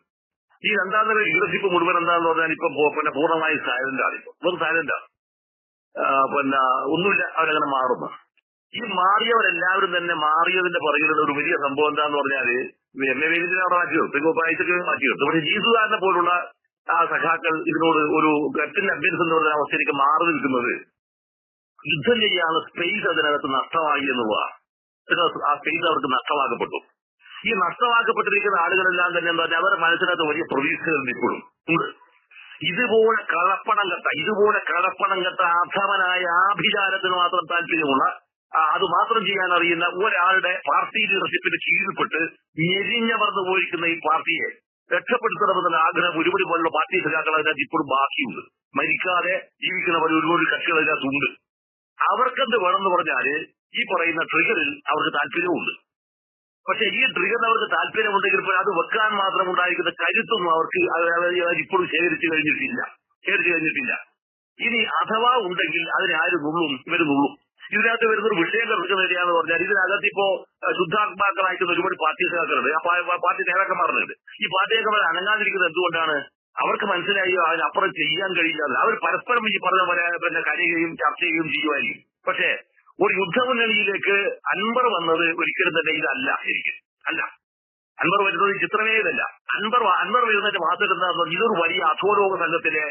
ഈ രണ്ടാം തരം ലീഡർഷിപ്പ് മുഴുവൻ എന്താന്ന് പറഞ്ഞാൽ ഇപ്പൊ പിന്നെ പൂർണമായി സൈലന്റ് ആണ് ഇപ്പൊ. വെറും സൈലന്റ് ആണ്. പിന്നെ ഒന്നുമില്ല അവരങ്ങനെ മാറുന്നു. ഈ മാറിയവരെല്ലാവരും തന്നെ മാറിയതിന്റെ പറയുന്നത് ഒരു വലിയ സംഭവം എന്താന്ന് പറഞ്ഞാൽ എം എ വേദിനെ അവിടെ മാറ്റി നിർത്തും ഇപ്പൊ പൈസക്ക് മാറ്റി നിർത്തും പക്ഷെ ജീസുകാരനെ പോലുള്ള ആ സഖാക്കൾ ഇതിനോട് ഒരു ഗട്ടിന്റെ അഭ്യർത്ഥന എന്ന് പറഞ്ഞ അവസ്ഥയിലേക്ക് മാറി നിൽക്കുന്നത് യുദ്ധം ചെയ്യാനുള്ള സ്പേസ് അതിനകത്ത് നഷ്ടമായി എന്നുള്ളതാണ്. ആ സ്പേസ് അവർക്ക് നഷ്ടമാക്കപ്പെട്ടു. ഈ നഷ്ടമാക്കപ്പെട്ടിരിക്കുന്ന ആളുകളെല്ലാം തന്നെ എന്താ പറഞ്ഞാൽ അവരുടെ മനസ്സിനകത്ത് വലിയ പ്രതീക്ഷകൾ ഉണ്ട്. ഇതുപോലെ കളപ്പണം കെട്ട ഇതുപോലെ കളപ്പണം കെട്ട അധമനായ ആഭിചാരത്തിന് മാത്രം താല്പര്യമുള്ള അത് മാത്രം ചെയ്യാൻ അറിയുന്ന ഒരാളുടെ പാർട്ടി ലീഡർഷിപ്പിന് കീഴിൽപ്പെട്ട് ഞെരിഞ്ഞവർന്ന് പോയിരിക്കുന്ന ഈ പാർട്ടിയെ രക്ഷപ്പെടുത്തണമെന്നുള്ള ആഗ്രഹം ഒരുപടി പോലുള്ള പാർട്ടി സഖാക്കൾ അതിനകത്ത് ഇപ്പോഴും ബാക്കിയുണ്ട്. മരിക്കാതെ ജീവിക്കുന്ന പോലെ ഒരുപാട് കക്ഷികൾ അതിനകത്തുണ്ട്. അവർക്കെന്ത് വേണമെന്ന് പറഞ്ഞാൽ ഈ പറയുന്ന ട്രിഗറിൽ അവർക്ക് താല്പര്യമുണ്ട് പക്ഷെ ഈ ട്രിഗറിന് അവർക്ക് താല്പര്യമുണ്ടെങ്കിൽ പോലും അത് വെക്കാൻ മാത്രം ഉണ്ടായിരിക്കുന്ന കരുത്തൊന്നും അവർക്ക് ഇപ്പോഴും ശേഖരിച്ചു കഴിഞ്ഞിട്ടില്ല. ശേഖരിച്ചു കഴിഞ്ഞിട്ടില്ല. ഇനി അഥവാ ഉണ്ടെങ്കിൽ അതിനെ ആര് നുള്ളും? ഇവർ നുള്ളും. ഇതിനകത്ത് വരുന്ന ഒരു വിഷയം കിടക്കുന്ന ഏരിയാന്ന് പറഞ്ഞാൽ ഇതിനകത്ത് ഇപ്പോ ശുദ്ധാത്മാക്കളായിരിക്കുന്ന ഒരുപാട് പാർട്ടി നേതാക്കളുണ്ട് പാർട്ടി നേതാക്കന്മാരുണ്ട്. ഈ പാർട്ടിയൊക്കെ അനങ്ങാതിരിക്കുന്നത് എന്തുകൊണ്ടാണ്? അവർക്ക് മനസ്സിലായി അതിനപ്പുറം ചെയ്യാൻ കഴിയില്ല അവർ പരസ്പരം ഈ പറഞ്ഞ പോലെ പിന്നെ കരയുകയും ചർച്ച ചെയ്യുകയും ചെയ്യുമായിരിക്കും. പക്ഷേ ഒരു യുദ്ധമുന്നണിയിലേക്ക് അൻവർ വന്നത് ഒരിക്കലും തന്നെ ഇതല്ല ശരിക്കും അല്ല. അൻവർ വരുന്നത് ചിത്രമേ ഇതല്ല. അൻവർ അൻവർ വരുന്നതിന്റെ മാത്രം എന്താണെന്ന് പറഞ്ഞാൽ ഇതൊരു വലിയ അധോലോക സംഘത്തിലെ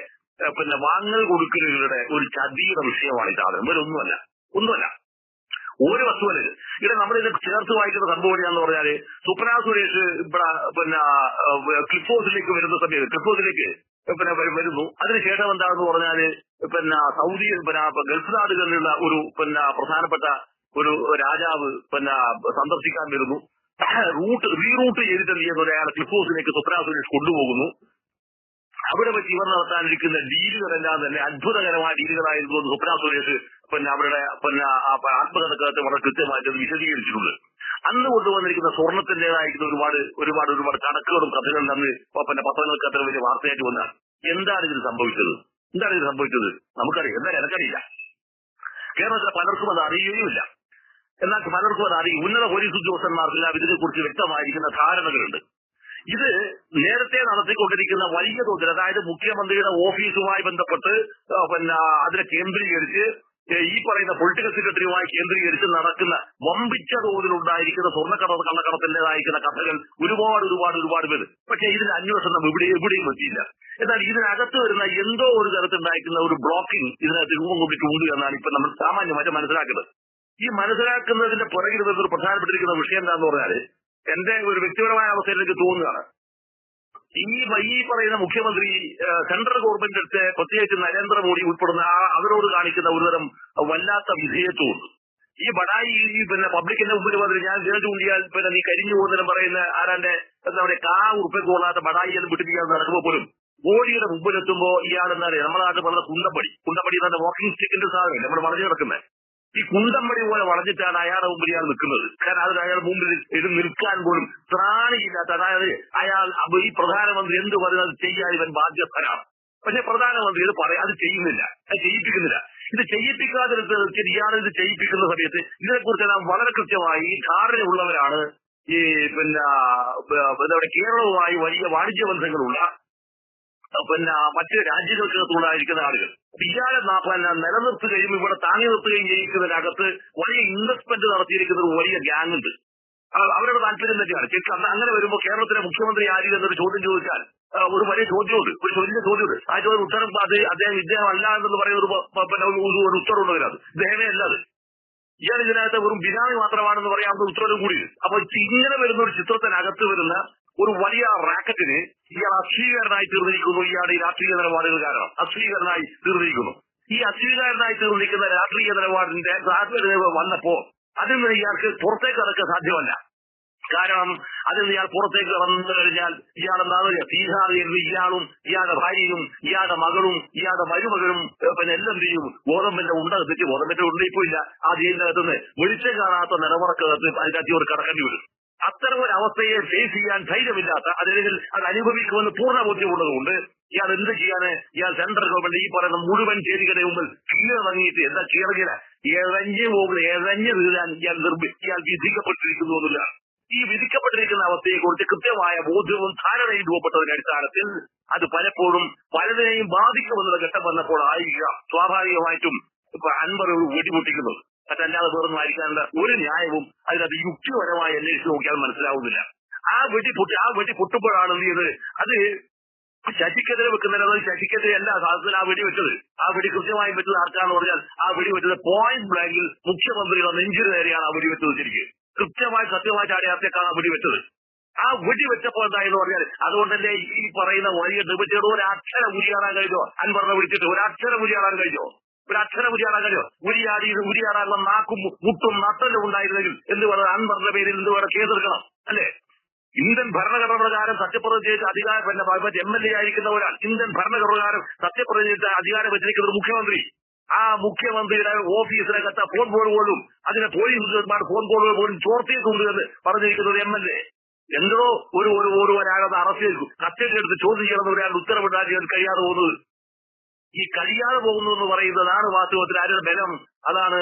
പിന്നെ വാങ്ങൽ കൊടുക്കലുകളുടെ ഒരു ചതിയുടെ വിഷയമാണ് ഈ സാധനം ഇവരൊന്നുമല്ല ഒന്നുമല്ല. ഒരു വസ്തുവല്ല ഇത്. ഇവിടെ നമ്മളിത് ചേർത്ത് വായിക്കുന്ന സംഭവം എങ്ങനെയാന്ന് പറഞ്ഞാൽ സുപ്രാ സുരേഷ് ഇവിടെ പിന്നെ ക്ലിഫോസിലേക്ക് വരുന്ന സമയത്ത് ക്ലിഫ് ഹൗസിലേക്ക് പിന്നെ വരുന്നു. അതിനുശേഷം എന്താണെന്ന് പറഞ്ഞാൽ പിന്നെ സൗദി പിന്നെ ഗൾഫ് നാടുകളിലുള്ള ഒരു പിന്നെ പ്രധാനപ്പെട്ട ഒരു രാജാവ് പിന്നെ സന്ദർശിക്കാൻ വരുന്നു. റൂട്ട് റീറൂട്ട് ചെയ്തിട്ട് എന്ത് ചെയ്യുന്നു? അയാളെ ക്ലിഫ് ഹൗസിലേക്ക് സുരേഷ് കൊണ്ടുപോകുന്നു. അവിടെ വെച്ച് ഇവർ നടത്താനിരിക്കുന്ന ഡീലുകളെല്ലാം തന്നെ അത്ഭുതകരമായ ഡീലുകളായിരുന്നു സ്വപ്ന സുരേഷ് പിന്നെ അവരുടെ പിന്നെ ആത്മകഥക്കകത്ത് വളരെ കൃത്യമായിട്ട് വിശദീകരിച്ചിട്ടുണ്ട്. അന്ന് കൊണ്ടുവന്നിരിക്കുന്ന സ്വർണത്തിന്റേതായിരിക്കുന്ന ഒരുപാട് ഒരുപാട് ഒരുപാട് കണക്കുകളും കഥകളും അന്ന് പിന്നെ പത്രങ്ങൾക്ക് അത്ര വലിയ വാർത്തയായിട്ട് വന്ന എന്താണ് ഇതിന് സംഭവിച്ചത്? എന്താണ് ഇത് സംഭവിച്ചത്? നമുക്കറിയാം. എന്തായാലും എനക്കറിയില്ല. കേരളത്തിലെ പലർക്കും അത് അറിയുകയുമില്ല. എന്നാൽ പലർക്കും അത് അറിയും. ഉന്നത പോലീസ് ഉദ്യോഗസ്ഥന്മാർക്കെല്ലാം ഇതിനെക്കുറിച്ച് വ്യക്തമായിരിക്കുന്ന ധാരണകളുണ്ട്. ഇത് നേരത്തെ നടത്തിക്കൊണ്ടിരിക്കുന്ന വലിയ തോതിൽ അതായത് മുഖ്യമന്ത്രിയുടെ ഓഫീസുമായി ബന്ധപ്പെട്ട് പിന്നെ അതിനെ കേന്ദ്രീകരിച്ച് ഈ പറയുന്ന പൊളിറ്റിക്കൽ സെക്രട്ടറിയുമായി കേന്ദ്രീകരിച്ച് നടക്കുന്ന വമ്പിച്ച തോതിലുണ്ടായിരിക്കുന്ന സ്വർണക്കട കള്ളക്കടത്തിന്റേതായിരിക്കുന്ന കഥകൾ ഒരുപാട് ഒരുപാട് ഒരുപാട് പേര്. പക്ഷേ ഇതിന് അന്വേഷണം ഇവിടെ എവിടെയും എത്തിയില്ല. എന്നാൽ ഇതിനകത്ത് വരുന്ന എന്തോ ഒരു തരത്തിലുണ്ടായിരിക്കുന്ന ഒരു ബ്ലോക്കിംഗ് ഇതിനകത്ത് രൂപം കൊണ്ടിട്ടുണ്ട് എന്നാണ് ഇപ്പൊ നമ്മൾ സാമാന്യമായിട്ട് മനസ്സിലാക്കുന്നത്. ഈ മനസ്സിലാക്കുന്നതിന്റെ പുറകിൽ ഒരു പ്രധാനപ്പെട്ടിരിക്കുന്ന വിഷയം എന്താന്ന് പറഞ്ഞാൽ എന്റെ ഒരു വ്യക്തിപരമായ അവസ്ഥയിൽ എനിക്ക് തോന്നുകയാണ്. ഈ ഈ പറയുന്ന മുഖ്യമന്ത്രി സെൻട്രൽ ഗവൺമെന്റ് അടുത്ത് പ്രത്യേകിച്ച് നരേന്ദ്രമോദി ഉൾപ്പെടുന്ന അവരോട് കാണിക്കുന്ന ഒരുതരം വല്ലാത്ത വിധേയത്വമുണ്ട്. ഈ ബടായി ഈ പിന്നെ പബ്ലിക്കിന്റെ മുമ്പിൽ വന്നിട്ട് ഞാൻ വിരൽ ചൂണ്ടിയാൽ പിന്നെ നീ കരിഞ്ഞു പോകുന്നതിനും പറയുന്ന ആരാന്റെ എന്താ പറയുക കാ ഉറുപ്പൊക്കെ കൂടാതെ ബടായി എന്ന് വിട്ടിരിക്കാൻ നടക്കുമ്പോൾ പോലും മോഡിയുടെ മുമ്പിലെത്തുമ്പോ ഇയാൾ എന്താ പറയുക നമ്മുടെ നാട്ടിൽ പറഞ്ഞ കുണ്ടപ്പടി കുണ്ടപ്പടി പറഞ്ഞ വാക്കിംഗ് സ്റ്റിക്കിന്റെ സാധനം നമ്മൾ വളഞ്ഞു കിടക്കുന്നത് ഈ കുന്തമ്പടി പോലെ വളഞ്ഞിട്ടാണ് അയാളുടെ മുമ്പിൽ ഇയാൾ നിൽക്കുന്നത്. കാരണം അതിന് അയാൾ മുമ്പിൽ ഇത് നിൽക്കാൻ പോലും ത്രാണിയില്ലാത്ത അതായത് അയാൾ ഈ പ്രധാനമന്ത്രി എന്ത് പറയുന്നത് ചെയ്യാൻ ഇവൻ ബാധ്യസ്ഥനാണ്. പക്ഷെ പ്രധാനമന്ത്രി ഇത് പറയാം അത് ചെയ്യുന്നില്ല. അത് ചെയ്യിപ്പിക്കുന്നില്ല. ഇത് ചെയ്യിപ്പിക്കാതിരുത്ത് ഇയാൾ ഇത് ചെയ്യിപ്പിക്കുന്ന സമയത്ത് ഇതിനെക്കുറിച്ച് നാം വളരെ കൃത്യമായി ധാരണയുള്ളവരാണ് ഈ പിന്നെ കേരളവുമായി വലിയ വാണിജ്യ ബന്ധങ്ങളുള്ള പിന്നെ മറ്റ് രാജ്യങ്ങൾക്കകത്തുണ്ടായിരിക്കുന്ന ആളുകൾ. ഇയാളെ നിലനിർത്തുകയും ഇവിടെ താങ്ങി നിർത്തുകയും ചെയ്യിക്കുന്നതിനകത്ത് വലിയ ഇൻവെസ്റ്റ്മെന്റ് നടത്തിയിരിക്കുന്ന ഒരു വലിയ ഗ്യാങ് ഉണ്ട്. അവരുടെ താല്പര്യം തന്നെയാണ്. ശരിക്കും അങ്ങനെ വരുമ്പോൾ കേരളത്തിലെ മുഖ്യമന്ത്രി ആര് എന്നൊരു ചോദ്യം ചോദിച്ചാൽ ഒരു വലിയ ചോദ്യമുണ്ട്. ഒരു വലിയ ചോദ്യമുണ്ട്. ആ ചോദ്യം ഉത്തരം അത് അദ്ദേഹം ഇദ്ദേഹം അല്ല എന്ന് പറയുന്ന ഒരു ഒരു- ഉത്തരവുണ്ട് അതിനകത്ത്. ഇദ്ദേഹമേ അല്ല അത്. ഇയാൾ ഇതിനകത്ത് വെറും ബിനാമി മാത്രമാണെന്ന് പറയാവുന്ന ഉത്തരവും കൂടി അപ്പൊ ഇങ്ങനെ വരുന്ന ഒരു ചിത്രത്തിനകത്ത് വരുന്ന ഒരു വലിയ റാക്കറ്റിന് ഇയാൾ അസ്വീകരനായി തീർന്നിരിക്കുന്നു. ഇയാളുടെ ഈ രാഷ്ട്രീയ നിലപാടുകൾ കാരണം അസ്വീകരനായി തീർന്നിരിക്കുന്നു. ഈ അസ്വീകാരനായി തീർന്നിരിക്കുന്ന രാഷ്ട്രീയ നിലപാടിന്റെ വന്നപ്പോ അതിൽ നിന്ന് ഇയാൾക്ക് പുറത്തേക്ക് ഇറക്കാൻ സാധ്യമല്ല. കാരണം അതിൽ നിന്ന് ഇയാൾ പുറത്തേക്ക് വന്നു കഴിഞ്ഞാൽ ഇയാൾ എന്താ പറയുക തീഹാറിയിൽ ഇയാളും ഇയാളുടെ ഭാര്യയും ഇയാളുടെ മകളും ഇയാളുടെ മരുമകളും പിന്നെ എല്ലാം ചെയ്യും? ഗോതമ്പിന്റെ ഉണ്ട തെറ്റി ഗോതമ്പിന്റെ ഉണ്ട ഇല്ല. ആ അകത്ത് നിന്ന് വെളിച്ചം കാണാത്ത നിലവറക്കകത്ത് അതിനകത്ത് ഇവർ കടക്കേണ്ടി വരും. അത്തരം ഒരു അവസ്ഥയെ ഫേസ് ചെയ്യാൻ ധൈര്യമില്ലാത്ത അല്ലെങ്കിൽ അത് അനുഭവിക്കുമെന്ന് പൂർണ ബോധ്യമുള്ളതുകൊണ്ട് ഇയാൾ എന്ത് ചെയ്യാന് ഇയാൾ സെൻട്രൽ ഗവൺമെന്റ് ഈ പറയുന്ന മുഴുവൻ ചേരികളുടെ മുമ്പിൽ കീഴടങ്ങിയിട്ട് എന്താ കീഴടങ്ങില്ല ഇഴഞ്ഞ് പോകുന്ന ഇഴഞ്ഞ് തീരാൻ ഇയാൾ നിർമ്മി ഇയാൾ വിധിക്കപ്പെട്ടിരിക്കുന്നു എന്നില്ല ഈ വിധിക്കപ്പെട്ടിരിക്കുന്ന അവസ്ഥയെക്കുറിച്ച് കൃത്യമായ ബോധ്യവും ധാരണയും രൂപപ്പെട്ടതിന്റെ അടിസ്ഥാനത്തിൽ അത് പലപ്പോഴും പലതിനെയും ബാധിക്കുമെന്നുള്ള ഘട്ടം വന്നപ്പോൾ ആയിരിക്കുക സ്വാഭാവികമായിട്ടും അൻപത് വെടിപൊട്ടിക്കുന്നത്. മറ്റല്ലാതെ വേറൊന്നും ആയിരിക്കാനുള്ള ഒരു ന്യായവും അതിനകത്ത് യുക്തിപരമായി അന്വേഷിച്ച് നോക്കിയാൽ മനസ്സിലാവുന്നില്ല. ആ വെടി പൊട്ടി ആ വെടി പൊട്ടുമ്പോഴാണ് എന്ത് ചെയ്ത് അത് ശശിക്കെതിരെ വെക്കുന്നില്ല ശശിക്കെതിരെ അല്ല സാധനത്തിൽ ആ വെടി വെച്ചത്. ആ വെടി കൃത്യമായി വെച്ചത് ആർക്കാന്ന് പറഞ്ഞാൽ ആ വെടി വെച്ചത് പോയിന്റ് ബ്ലാങ്കിൽ മുഖ്യമന്ത്രിയുടെ നെഞ്ചിന് നേരെയാണ് ആ വെടി വെച്ചത് ശരിക്കും. കൃത്യമായി സത്യമായി ചാടിയാത്തേക്കാണ് ആ വെടി വെച്ചത്. ആ വെടി വെച്ചപ്പോൾ എന്തായെന്ന് പറഞ്ഞാൽ അതുകൊണ്ടല്ലേ ഈ പറയുന്ന വലിയ ഡിബറ്റേഡ് ഒരു അക്ഷരം ഉരിയാടാൻ കഴിഞ്ഞോ? അൻപറിനെ വിളിച്ചിട്ട് അക്ഷരം ഉരിയാടാൻ കഴിഞ്ഞോ? ഒരു അക്ഷരം കഴിഞ്ഞോ ഉരിയാടി ഉരിയാടാനുള്ള നാക്കും മുട്ടും നട്ടലും ഉണ്ടായിരുന്നെങ്കിൽ എന്ത് പറയുക അൻപറിന്റെ പേരിൽ എന്ത് വേണം? കേസെടുക്കണം അല്ലേ? ഇന്ത്യൻ ഭരണഘടന പ്രകാരം സത്യപ്രതിജ്ഞ ചെയ്ത് അധികാരം പിന്നെ എം എൽ എ ആയിരിക്കുന്ന ഒരാൾ ഇന്ത്യൻ ഭരണഘടന പ്രകാരം സത്യപ്രതിജ്ഞ ചെയ്ത് അധികാരം വെച്ചിരിക്കുന്ന മുഖ്യമന്ത്രി. ആ മുഖ്യമന്ത്രിയുടെ ഓഫീസിനകത്ത് ഫോൺ കോൾ പോലും അതിനെ പോലീസ് ഉദ്യോഗസ്ഥന്മാർ ഫോൺ കോളുകൾ പോലും ചോർത്തിയിട്ടുണ്ട് എന്ന് പറഞ്ഞിരിക്കുന്നത് എം എൽ എ എന്തോ ഒരു ഒരു ഒരു ഒരാളത് അറസ്റ്റ് ചെയ്തു. കസ്റ്റഡി എടുത്ത് ചോദ്യം ചെയ്യണമെന്ന് ഒരാൾ ഉത്തരവിടാൻ കഴിയാതെ പോകുന്നത്. ഈ കഴിയാതെ പോകുന്നു എന്ന് പറയുന്നതാണ് വാസ്തവത്തിൽ ആരുടെ ബലം? അതാണ്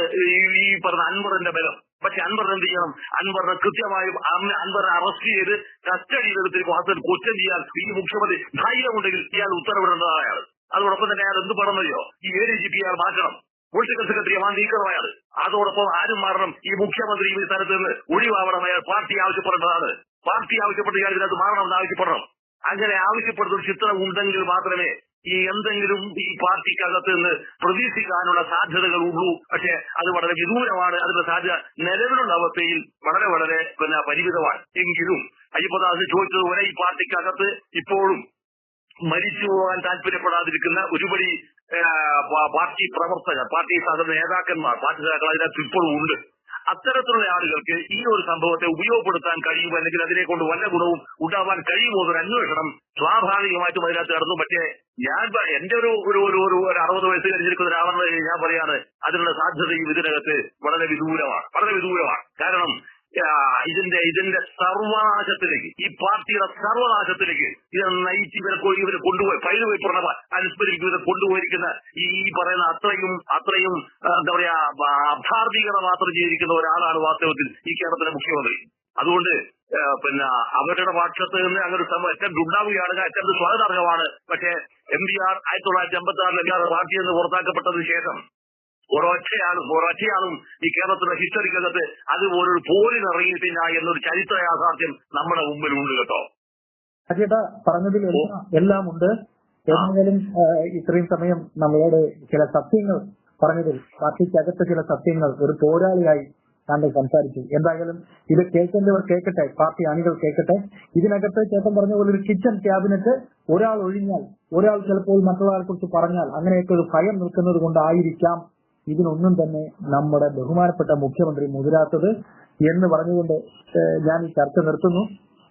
ഈ പറഞ്ഞ അൻവറിന്റെ ബലം. പക്ഷെ അൻവർ എന്ത് ചെയ്യണം? അൻവറിനെ കൃത്യമായും അൻവറിനെ അറസ്റ്റ് ചെയ്ത് കസ്റ്റഡിയിൽ എടുത്തിരിക്കും. വാസ്തവത്തിൽ കുറ്റം ചെയ്യാൻ ഈ മുഖ്യമന്ത്രി ധൈര്യമുണ്ടെങ്കിൽ ഇയാൾ ഉത്തരവിടേണ്ടതാണ് അയാൾ. അതോടൊപ്പം തന്നെ അയാൾ എന്ത് പറഞ്ഞോ ഈ എ ഡി ജി പി അയാൾ മാറ്റണം. പൊളിറ്റിക്കൽ സെക്രട്ടറി ആ നീക്കണം അയാൾ. അതോടൊപ്പം ആരും മാറണം. ഈ മുഖ്യമന്ത്രി ഈ സ്ഥലത്ത് നിന്ന് ഒഴിവാവണം. അയാൾ പാർട്ടി ആവശ്യപ്പെടേണ്ടതാണ് പാർട്ടി ആവശ്യപ്പെട്ട് ഇയാൾ ഇതിനകത്ത് മാറണം എന്ന് ആവശ്യപ്പെടണം. അങ്ങനെ ആവശ്യപ്പെടുന്ന ചിത്രം ഉണ്ടെങ്കിൽ മാത്രമേ ഈ എന്തെങ്കിലും ഈ പാർട്ടിക്കകത്ത് നിന്ന് പ്രതീക്ഷിക്കാനുള്ള സാധ്യതകൾ ഉള്ളൂ. പക്ഷെ അത് വളരെ വിദൂരമാണ്. അതിന്റെ സാധ്യത നിലവിലുള്ള അവസ്ഥയിൽ വളരെ വളരെ പിന്നെ പരിമിതമാണ്. എങ്കിലും അയ്യപ്പദാസ് ചോദിച്ചതുപോലെ ഈ പാർട്ടിക്കകത്ത് ഇപ്പോഴും മരിച്ചു പോകാൻ താല്പര്യപ്പെടാതിരിക്കുന്ന ഒരുപടി പാർട്ടി പ്രവർത്തകർ പാർട്ടി സാധാരണ നേതാക്കന്മാർ പാർട്ടി നേതാക്കൾ അതിനകത്ത് ഇപ്പോഴും ഉണ്ട്. അത്തരത്തിലുള്ള ആളുകൾക്ക് ഈ ഒരു സംഭവത്തെ ഉപയോഗപ്പെടുത്താൻ കഴിയും അല്ലെങ്കിൽ അതിനെ കൊണ്ട് വല്ല ഗുണവും ഉണ്ടാവാൻ കഴിയുമോ എന്നൊരു അന്വേഷണം സ്വാഭാവികമായിട്ടും അതിനകത്ത് നടന്നു. പക്ഷേ ഞാൻ എന്റെ ഒരു ഒരു ഒരു ഒരു അറുപത് വയസ്സ് കഴിഞ്ഞിരിക്കുന്ന ഒരാളെന്ന് ഞാൻ പറയാണ് അതിനുള്ള സാധ്യതയും ഇതിനകത്ത് വളരെ വിദൂരമാണ്. വളരെ വിദൂരമാണ്. കാരണം ഇതിന്റെ ഇതിന്റെ സർവനാശത്തിലേക്ക് ഈ പാർട്ടിയുടെ സർവനാശത്തിലേക്ക് ഇത് നയിച്ച് ഇവരെ ഇവരെ കൊണ്ടുപോയി പൈര് വയ്പ്പുറണ അനുസ്മരിക്കും ഇവരെ കൊണ്ടുപോയിരിക്കുന്ന ഈ പറയുന്ന അത്രയും അത്രയും എന്താ പറയാ അഭാർത്ഥികത മാത്രം ചെയ്തിരിക്കുന്ന ഒരാളാണ് വാസ്തവത്തിൽ ഈ കേരളത്തിലെ മുഖ്യമന്ത്രി. അതുകൊണ്ട് പിന്നെ അവരുടെ പക്ഷത്ത് നിന്ന് അങ്ങനെ ഒരു സംഭവം ഉണ്ടാവുകയാണ്. അറ്റംപ്റ്റ് സ്വാഗതാർഹമാണ്. പക്ഷേ എം പി ആർ ആയിരത്തി തൊള്ളായിരത്തി അമ്പത്തി ആറിൽ എം ആർ പാർട്ടിയിൽ നിന്ന് പുറത്താക്കപ്പെട്ടതിന് ശേഷം ഒരൊറ്റയാളും ഒരൊറ്റയാളും ഈ കേരളത്തിലെ ഹിസ്റ്ററിക്കകത്ത് അതുപോലൊരു പോരിനിറങ്ങിയിട്ടില്ല എന്നൊരു ചരിത്ര യാഥാർത്ഥ്യം നമ്മുടെ മുമ്പിൽ ഉണ്ട് കേട്ടോ
പറഞ്ഞതിൽ എല്ലാം എല്ലാം ഉണ്ട് എന്തെങ്കിലും ഇത്രയും സമയം നമ്മളോട് ചില സത്യങ്ങൾ പറഞ്ഞതിൽ പാർട്ടിക്കകത്ത് ചില സത്യങ്ങൾ ഒരു പോരാളിയായി താങ്കൾ സംസാരിച്ചു. എന്തായാലും ഇത് കേൾക്കേണ്ടവർ കേൾക്കട്ടെ പാർട്ടി അണികൾ കേൾക്കട്ടെ. ഇതിനകത്ത് ചേട്ടൻ പറഞ്ഞ പോലെ ഒരു കിച്ചൺ ക്യാബിനറ്റ് ഒരാൾ ഒഴിഞ്ഞാൽ ഒരാൾ ചിലപ്പോൾ മറ്റൊരാളെ കുറിച്ച് പറഞ്ഞാൽ അങ്ങനെയൊക്കെ ഒരു ഭയം നിൽക്കുന്നത് കൊണ്ടായിരിക്കാം ഇതിനൊന്നും തന്നെ നമ്മുടെ ബഹുമാനപ്പെട്ട മുഖ്യമന്ത്രി മുതിരാത്തത് എന്ന് പറഞ്ഞുകൊണ്ട് ഞാൻ ഈ ചർച്ച നിർത്തുന്നു.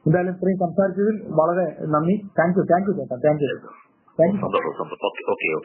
എന്തായാലും ഇത്രയും സംസാരിച്ചതിൽ വളരെ നന്ദി. താങ്ക് യു താങ്ക് യു ചേട്ടാ. Thank you thank you